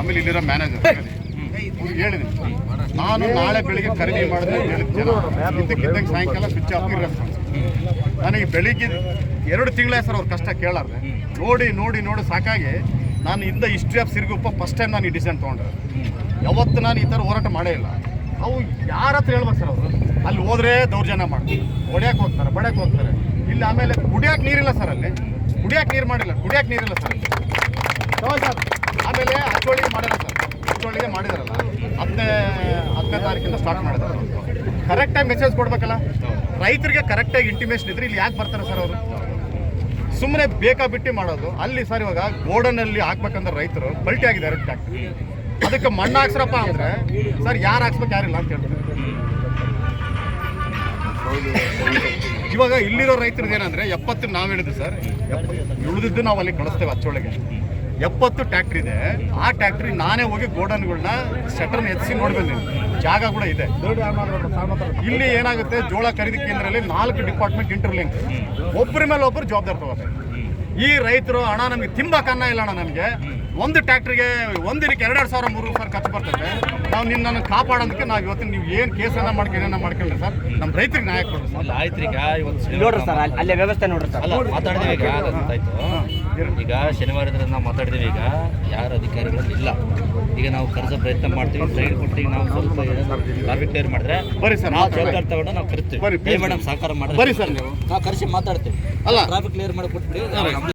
ಆಮೇಲೆ ಇಲ್ಲಿರೋ ಮ್ಯಾನೇಜರ್ ಹೇಳಿದೆ ನಾನು ನಾಳೆ ಬೆಳಿಗ್ಗೆ ಖರೀದಿ ಮಾಡಿದ್ರೆ ಇದ್ದಕ್ಕಿದ್ದಂಗೆ ಸಾಯಂಕಾಲ ಸ್ವಿಚ್ ಆಫ್ ಸರ್ ನನಗೆ ಬೆಳಿಗ್ಗೆ ಎರಡು ತಿಂಗಳೇ ಸರ್ ಅವ್ರ ಕಷ್ಟ ಕೇಳಾರ್ದೆ. ನೋಡಿ ನೋಡಿ ನೋಡಿ ಸಾಕಾಗಿ ನಾನು ಇಂದ history of Siruguppa first time ನಾನು ಈ ಡಿಸಿಷನ್ ತೊಗೊಂಡೆ. ಯಾವತ್ತು ನಾನು ಈ ಥರ ಹೋರಾಟ ಮಾಡೇ ಇಲ್ಲ. ಅವು ಯಾರ ಹತ್ರ ಹೇಳ್ಬೇಕು ಸರ್ ಅವರು? ಅಲ್ಲಿ ಹೋದ್ರೆ ದೌರ್ಜನ್ಯ ಮಾಡ್ತಾರೆ. ಹೊಡ್ಯಕ್ಕೆ ಹೋಗ್ತಾರೆ ಬಡ್ಯಕ್ಕೆ ಹೋಗ್ತಾರೆ. ಇಲ್ಲಿ ಆಮೇಲೆ ಕುಡಿಯಕ್ಕೆ ನೀರಿಲ್ಲ ಸರ್ ಅಲ್ಲಿ. ಕುಡಿಯಕ್ಕೆ ನೀರು ಮಾಡಿಲ್ಲ ಕುಡಿಯಕ್ಕೆ ನೀರಿಲ್ಲ ಸರ್ ಅಲ್ಲಿ ಹೌದು ಸರ್ ಆಮೇಲೆ ಹಚ್ಚೋಳಿಗೆ ಮಾಡಿಲ್ಲ ಸರ್ ಹಚ್ಚೋಳಿಗೆ ಮಾಡಿದಾರಲ್ಲ, ಹತ್ತನೇ ಹತ್ತನೇ ತಾರೀಕಿಂದ ಸ್ಟಾರ್ಟ್ ಕರೆಕ್ಟ್ ಕರೆಕ್ಟಾಗಿ ಮೆಸೇಜ್ ಕೊಡ್ಬೇಕಲ್ಲ? ರೈತರಿಗೆ ಕರೆಕ್ಟಾಗಿ ಇಂಟಿಮೇಷನ್ ಇದ್ರೆ ಇಲ್ಲಿ ಯಾಕೆ ಬರ್ತಾರೆ ಸರ್ ಅವರು? ಸುಮ್ಮನೆ ಬೇಕಾ ಬಿಟ್ಟು ಮಾಡೋದು. ಅಲ್ಲಿ ಸರ್ ಇವಾಗ ಗೋಡನಲ್ಲಿ ಹಾಕ್ಬೇಕಂದ್ರೆ ರೈತರು ಪಲ್ಟಿ ಆಗಿದೆ ಎರಡು ಟ್ಯಾಕ್ಟ್ರಿ ಅದಕ್ಕೆ ಮಣ್ಣು ಹಾಕ್ಸ್ರಪ್ಪ ಅಂದ್ರೆ ಸರ್ ಯಾರು ಹಾಕ್ಸ್ಬೇಕು, ಯಾರಿಲ್ಲ ಅಂತ ಹೇಳ್ತಾರೆ ಇವಾಗ ಇಲ್ಲಿರೋ ರೈತರದ್ದು ಏನಂದ್ರೆ, ಎಪ್ಪತ್ತು ನಾವು ಹೇಳಿದ್ವಿ ಸರ್ ಉಳಿದಿದ್ದು ನಾವು ಅಲ್ಲಿ ಕಳಿಸ್ತೇವೆ ಹಚ್ಚೊಳಗೆ ಎಪ್ಪತ್ತು ಟ್ಯಾಕ್ಟ್ರ್ ಇದೆ. ಆ ಟ್ಯಾಕ್ಟ್ರಿ ನಾನೇ ಹೋಗಿ ಗೋಡನ್ಗಳನ್ನ ಶಟರ್ನ ಎತ್ಸಿ ನೋಡ್ಬೇಕು ಜಾಗ ಕೂಡ ಇದೆ. ಇಲ್ಲಿ ಏನಾಗುತ್ತೆ, ಜೋಳ ಖರೀದಿ ಕೇಂದ್ರದಲ್ಲಿ ನಾಲ್ಕು ಡಿಪಾರ್ಟ್ಮೆಂಟ್ ಇಂಟರ್ಲಿಂಕ್ ಒಬ್ಬರ ಮೇಲೆ ಒಬ್ಬರು ಜವಾಬ್ದಾರಿ ತಗೋತಾರೆ ಈ ರೈತರು ಹಣ ನಮಗೆ ತಿಂಬಕ್ ಅನ್ನ ಇಲ್ಲ ಅಣ್ಣ ನಮಗೆ. ಒಂದು ಟ್ಯಾಕ್ಟ್ರಿಗೆ ಒಂದಿನಕ್ಕೆ ದಿನಕ್ಕೆ ಎರಡೆರಡು ಸಾವಿರ ಮೂರು ಸಾವಿರ ಖರ್ಚು ಬರ್ತದೆ ನಾವು ನಿನ್ನನ್ನು ಕಾಪಾಡೋದಕ್ಕೆ ನಾವು ಇವತ್ತು ನೀವು ಏನು ಕೇಸನ್ನ ಮಾಡ್ಕೊಂಡು ಏನೋ ಮಾಡ್ಕೊಳ್ಳಿ ಸರ್. ನಮ್ಮ ರೈತರಿಗೆ ನ್ಯಾಯ ಕೊಡ್ರಿ ಸರ್. ಆಯ್ತು ಈಗ ಇವತ್ತು ಶನಿವಾರ ನೋಡ್ರಿ ಸರ್ ಅಲ್ಲಿ- ಅಲ್ಲೇ ವ್ಯವಸ್ಥೆ ನೋಡ್ರಿ ಸರ್. ಅಲ್ಲ ಮಾತಾಡಿದ್ವಿ ಈಗ ಅದಾಯ್ತು ಈಗ ಶನಿವಾರದಿಂದ ನಾವು ಮಾತಾಡಿದೀವಿ ಈಗ ಯಾರು ಅಧಿಕಾರಿಗಳು ಇಲ್ಲ. ಈಗ ನಾವು ಕರೆಸೋ ಪ್ರಯತ್ನ ಮಾಡ್ತೀವಿ ಸೈಡ್ ಕೊಟ್ಟು ನಾವು ಸ್ವಲ್ಪ ಟಾರ್ಗೆಟ್ ಕ್ಲಿಯರ್ ಮಾಡಿದ್ರೆ ಬರೀ ಸರ್ ನಾವು ಜವಾಬ್ದಾರಿ ತಗೊಂಡು ನಾವು ಕರಿತೀವಿ. ಬರೀ ಮೇಡಮ್ ಸಹಕಾರ ಮಾಡಿ ಬರೀ ಸರ್ ನೀವು. ನಾವು ಕರೆಸಿ ಮಾತಾಡ್ತೀವಿ. ಅಲ್ಲ. ಟ್ರಾಫಿಕ್ ಕ್ಲಿಯರ್ ಮಾಡಿ ಕೊಟ್ಬಿಡಿ